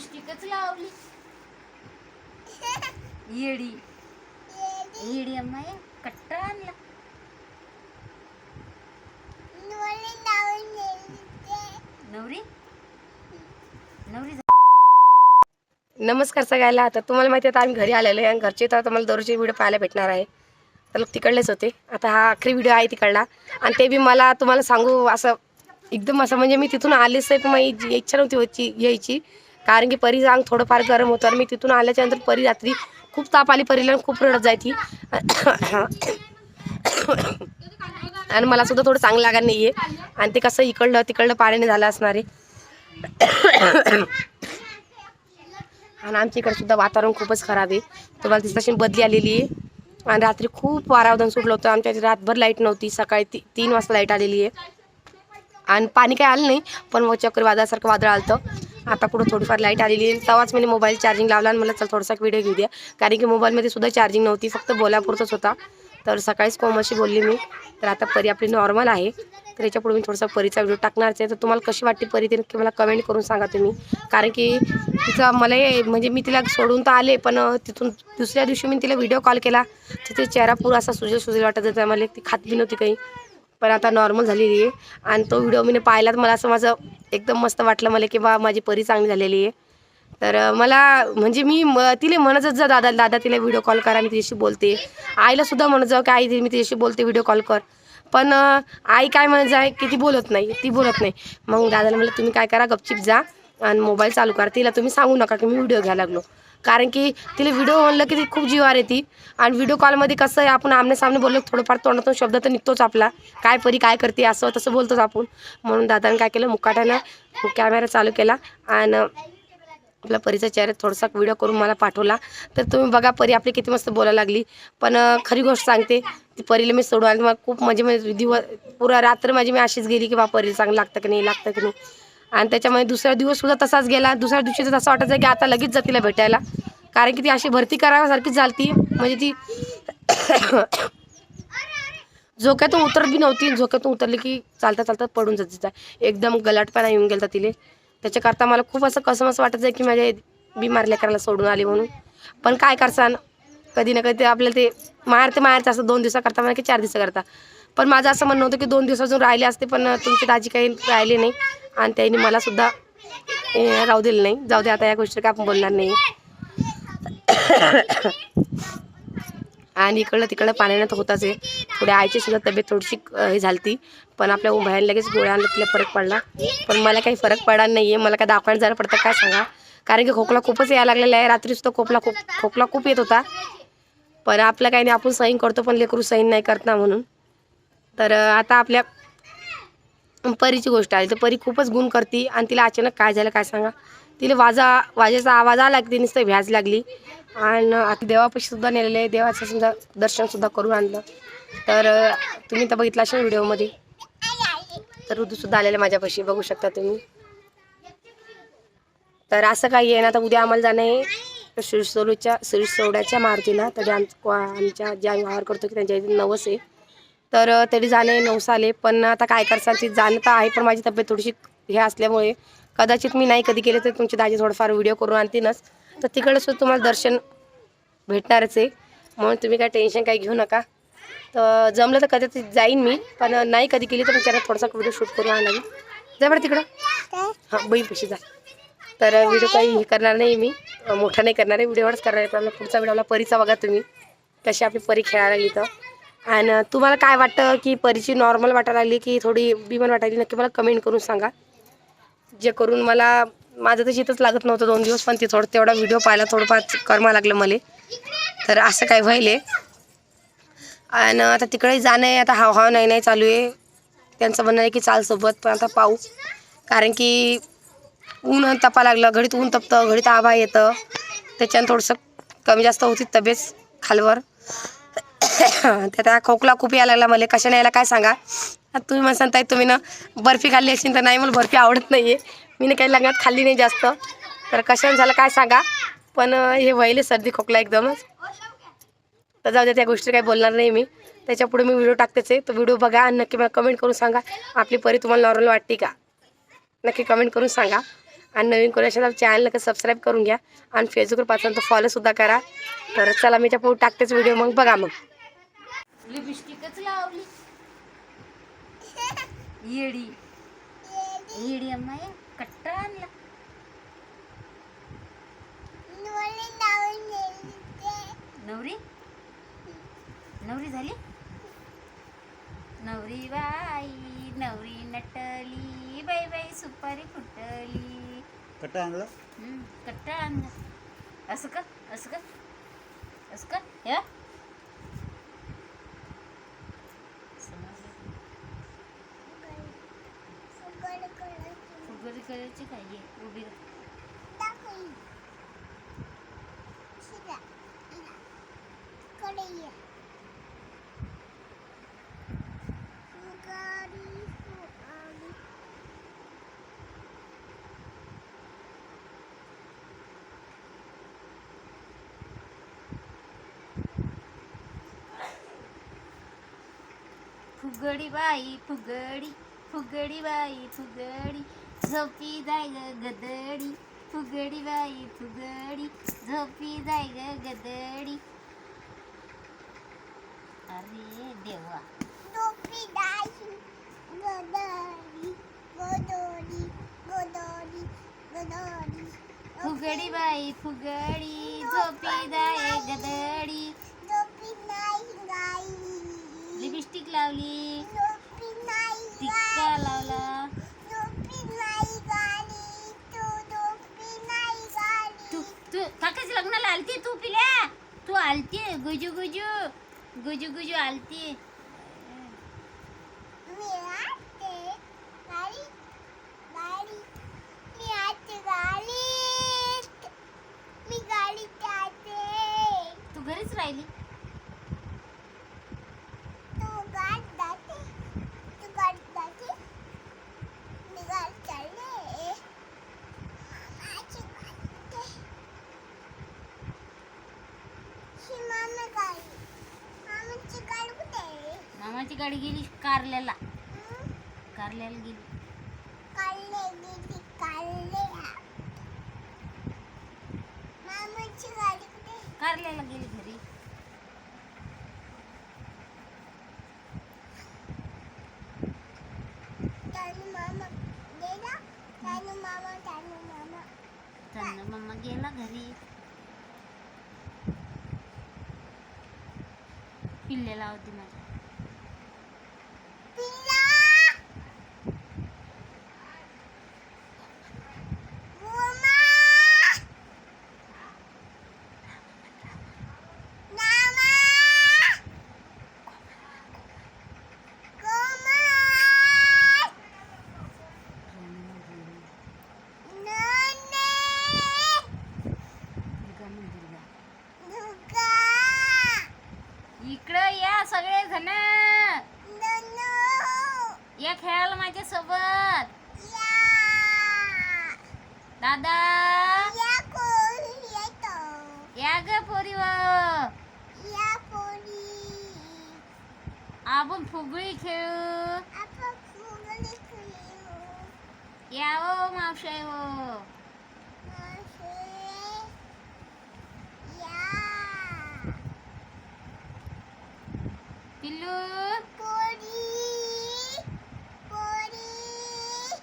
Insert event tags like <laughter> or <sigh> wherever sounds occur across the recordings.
लिपस्टिकच लावली. येडी. येडी अम्माय कट्टा आणला. नवरी नवरी? नमस्कार सगळ्याला आता तुम्हाला माहिती आहे आता आम्ही घरी आलेलो आहे आणि घरचे तर आता मला दररोजचे व्हिडिओ पाहायला भेटणार आहे. तर लोक तिकडलेच होते. आता हा आखरी व्हिडिओ आहे तिकडला. आणि ते बी मला तुम्हाला सांगू असं एकदम असं म्हणजे मी तिथून आलेच आहे पण माझी इच्छा नव्हती व्हायची यायची कारण की परी अंग थोडंफार गरम होतं आणि मी तिथून आल्याच्यानंतर परी रात्री खूप ताप आली परीला खूप रडत जायची. आणि मला सुद्धा थोडं चांगलं लागत नाही आहे आणि ते कसं इकडलं तिकडलं पाण्याने झालं असणार आहे. आणि आमच्या इकडे सुद्धा वातावरण खूपच खराब आहे. तुम्हाला दिसत तशी बदली आलेली आहे. आणि रात्री खूप वारावधान सुटलं होतं. आमच्या इथे रातभर लाइट नव्हती. सकाळी ती तीन वाजता लाइट आलेली आहे. आणि पाणी काय आलं नाही पण मग चक्रीवादळासारखं वादळ आलं होतं आता कुठं थोडीफार लाइट आलेली आहे. तेव्हाच मी मोबाईल चार्जिंग लावला आणि मला चल थोडासा व्हिडिओ घेऊ द्या. कारण की मोबाईलमध्ये सुद्धा चार्जिंग नव्हती फक्त बोलापुरतच होता. तर सकाळीच कोमशी बोलली मी. तर आता परी आपली नॉर्मल आहे. तर याच्यापुढे मी थोडासा परीचा व्हिडिओ टाकणारच आहे. तर तुम्हाला कशी वाटते परी ते नक्की मला कमेंट करून सांगा तुम्ही. कारण की तिचं मला म्हणजे मी तिला सोडून तर आले पण तिथून दुसऱ्या दिवशी मी तिला व्हिडिओ कॉल केला. तर ते चेहरा पूर असा सुजेल सुजेल वाटत होता. मला ती खात बी नव्हती काही. पण आता नॉर्मल झालेली आहे. आणि तो व्हिडिओ मी पाहिला तर मला असं माझं एकदम मस्त वाटलं मला की बा माझी परी चांगली झालेली आहे. तर मला म्हणजे मी म तिला म्हणतच जा दादा दादा तिला व्हिडिओ कॉल करा मी तिच्याशी बोलते. आईला सुद्धा म्हणत जाऊ की आई मी तिच्याशी बोलते व्हिडिओ कॉल कर. पण आई काय म्हणत जाय की ती बोलत नाही ती बोलत नाही. मग दादाला म्हटलं तुम्ही काय करा गपचिप जा. आणि मोबाईल चालू करा. तिला तुम्ही सांगू नका की मी व्हिडिओ घ्यायला लागलो. कारण की तिला व्हिडिओ म्हणलं की ती खूप जीवार येते. आणि व्हिडिओ कॉलमध्ये कसं आहे आपण आमने सामने बोललो थोडंफार तोंडातून शब्द तर निघतोच आपला. काय परी काय करते असं तसं बोलतोच आपण. म्हणून दादाने काय केलं मुकाट्यानं कॅमेरा चालू केला आणि आपला परीचा चेहरा थोडासा व्हिडिओ करून मला पाठवला. तर तुम्ही बघा परी आपली किती मस्त बोलायला लागली. पण खरी गोष्ट सांगते ती परीला मी सोडून आली. मला खूप म्हणजे म्हणजे दिवस पुरा रात्र माझी मी अशीच गेली की बा परीला चांगलं लागतं की नाही लागतं की नाही. आणि त्याच्यामध्ये दुसरा दिवस सुद्धा तसाच गेला. दुसऱ्या दिवशी तर असं वाटायचं की आता लगेच जातील भेटायला. कारण की ती अशी भरती कराव्यासारखीच झाली म्हणजे ती <coughs> झोक्यातून उतरत बी नव्हती. झोक्यातून उतरली की चालता चालता पडून जात एकदम गलाटपणा येऊन गेला तिले. त्याच्याकरता मला खूप असं कसं असं वाटत आहे की माझ्या बिमार लेकराला सोडून आली म्हणून. पण काय करसान? कधी ना कधी ते आपल्याला ते माहेर ते माहेरचं असं दोन दिवसा म्हणा की चार दिवसा करता पण माझं असं म्हणणं होतं की दोन दिवस अजून राहिले असते पण तुमची दाजी काही राहिले नाही. आणि त्यांनी मलासुद्धा राहू दिलं नाही. जाऊ दे आता या गोष्टी काय आपण बोलणार नाही. आणि इकडलं तिकडलं पाण्यानं तर होताच आहे. थोड्या आईची सुद्धा तब्येत थोडीशी हे हे झालती. पण आपल्या उभ्याला लगेच गोळ्या आणलं तिला फरक पडला. पण मला काही फरक पडला नाही आहे मला काय दाखवायला जायला पडतं काय सांगा. कारण की खोकला खूपच यायला लागलेला आहे. रात्रीसुद्धा खोकला खूप खोकला खूप येत होता. पण आपलं काही नाही आपण सहीन करतो पण लेकरू सहीन नाही करत ना म्हणून. तर आता आपल्या परीची गोष्ट आली. तर परी खूपच गुण करते आणि तिला अचानक काय झालं काय सांगा? तिला वाजा वाजाचा आवाज आला की ती नुसतं भ्याज लागली. आणि आता देवापाशी सुद्धा नेलेलं आहे. देवाचं सुद्धा दर्शनसुद्धा करून आणलं. तर तुम्ही तर बघितलं असेल व्हिडिओमध्ये. तर ऋतूसुद्धा आलेलं आहे माझ्यापाशी. बघू शकता तुम्ही. तर असं काही आहे ना आता उद्या आम्हाला जाणं आहे. श्री सोलूच्या श्री सोड्याच्या मारुतीला. तर आम आमच्या ज्या व्यवहार करतो की त्यांच्या इथे नवस आहे. तर तरी जाणे नवस आले पण आता काय करसाल ती जाणता आहे पण माझी तब्येत थोडीशी हे असल्यामुळे. कदाचित मी नाही कधी केले तर तुमची दाजी थोडंफार व्हिडिओ करून आणतीनच तर तिकडे सुद्धा तुम्हाला दर्शन भेटणारच आहे. म्हणून तुम्ही काय टेन्शन काही घेऊ नका. तर जमलं तर कदाचित जाईन मी पण नाही कधी केली तर मी त्याला थोडासा व्हिडिओ शूट करून आणावी जा बरं तिकडं. हां बहीण पशी जा. तर व्हिडिओ काही हे करणार नाही मी. मोठा नाही करणार आहे व्हिडिओवरच करणार आहे. पण पुढचा व्हिडिओला परीचा बघा तुम्ही. कशी आपली परी खेळायला लागली तर आणि uh, तुम्हाला काय वाटतं की परीची नॉर्मल वाटायला लागली की थोडी बिमान वाटायली? नक्की मला कमेंट करून सांगा. जे करून मला माझं तर शेतच लागत नव्हतं दोन दिवस पण ते थोडं तेवढा व्हिडिओ पाहायला थोडंफार कर्मा लागलं मला. तर असं काय व्हायले. आणि uh, आता तिकडे जाणं आहे आता हाव हाव नाही नाही चालू आहे. त्यांचं म्हणणं आहे की चाल सोबत पण आता पाहू. कारण की ऊन तपा लागलं घडीत ऊन तपतं घडीत आभा येतं. त्याच्यानं थोडंसं कमी जास्त होती तब्येत खालवर. <laughs> त्यात खोकला खूप यायला लागला. मला कशा यायला? काय सांगा? आता तुम्ही मला सांगताय तुम्ही ना बर्फी खाल्ली असेल तर नाही मला बर्फी आवडत नाही आहे मी ना काही लग्नात खाल्ली नाही जास्त. तर कशाने झालं काय सांगा? पण हे व्हायले सर्दी खोकला एकदमच. तर जाऊ द्या त्या गोष्टी काही बोलणार नाही मी. त्याच्यापुढे मी व्हिडिओ टाकतेच आहे. तो व्हिडिओ बघा आणि नक्की मला कमेंट करून सांगा. आपली परी तुम्हाला नॉर्मल वाटते का? नक्की कमेंट करून सांगा. आणि नवीन कोणी असेल तर चॅनलला सबस्क्राईब करून घ्या. आणि फेसबुकवर पाहताना तर फॉलोसुद्धा करा. तर चला मी त्या पुढे टाकतेच व्हिडिओ मग बघा मग. लिपस्टिकच लावली. येडी. येडी अम्माय कट्टा आणला. नवरी नवरी? झाली? नवरी बाई नवरी नटली बाई बाई सुपारी फुटली. कट्टा आणला? हम्म, कट्टा आणला. असं का? असं का? असं का? या फुगडी करायची उभी फुगडी बाई फुगडी फुगडी बाई फुगडी. झोपी जाय ग गदडी फुगडी बाई फुगडी झोपी जाय ग गदडी. अरे देवा. फुगडी बाई फुगडी झोपी जाय गदडी. लिपस्टिक लावली. लग्नाला आलती तू पिल्या तू आलती? गुजू गुजू. गुजू गुजू आलती. तू घरीच राहिली? मामाची गाडी गेली कारल्याला. कारल्याला गेली. कारल्याला गेली घरी. त्यांना मम्मा गेला घरी. पिल्लेला होती माझ्या दुर्गा म्हण दुर्गा इकडं या सगळे जण या सोबत दादा. या ग पोरी. आपण फुगडी खेळू. या ओ मावशाय हो पिल्लू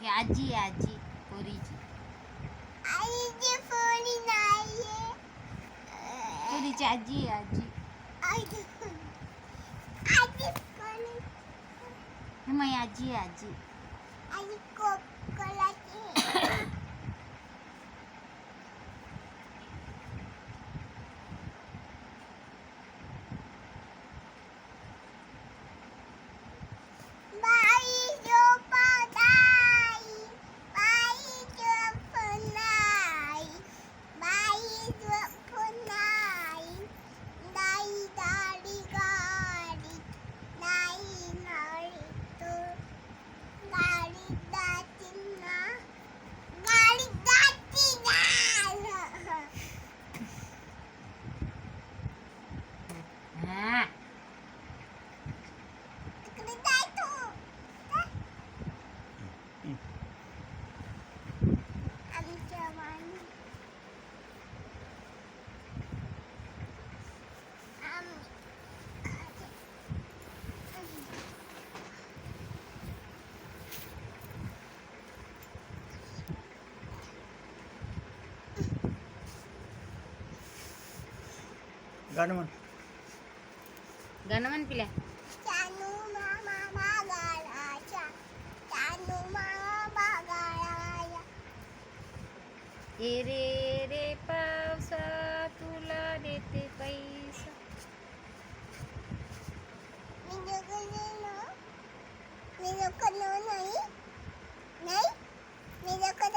ही आजी आहे आजी पोरीची पोरीची आजी आहे आजी ही माझी आजी गाणं म्हण गाणं म्हण पिल्या ए रे रे पावसा तुला देते पैसा हम्म.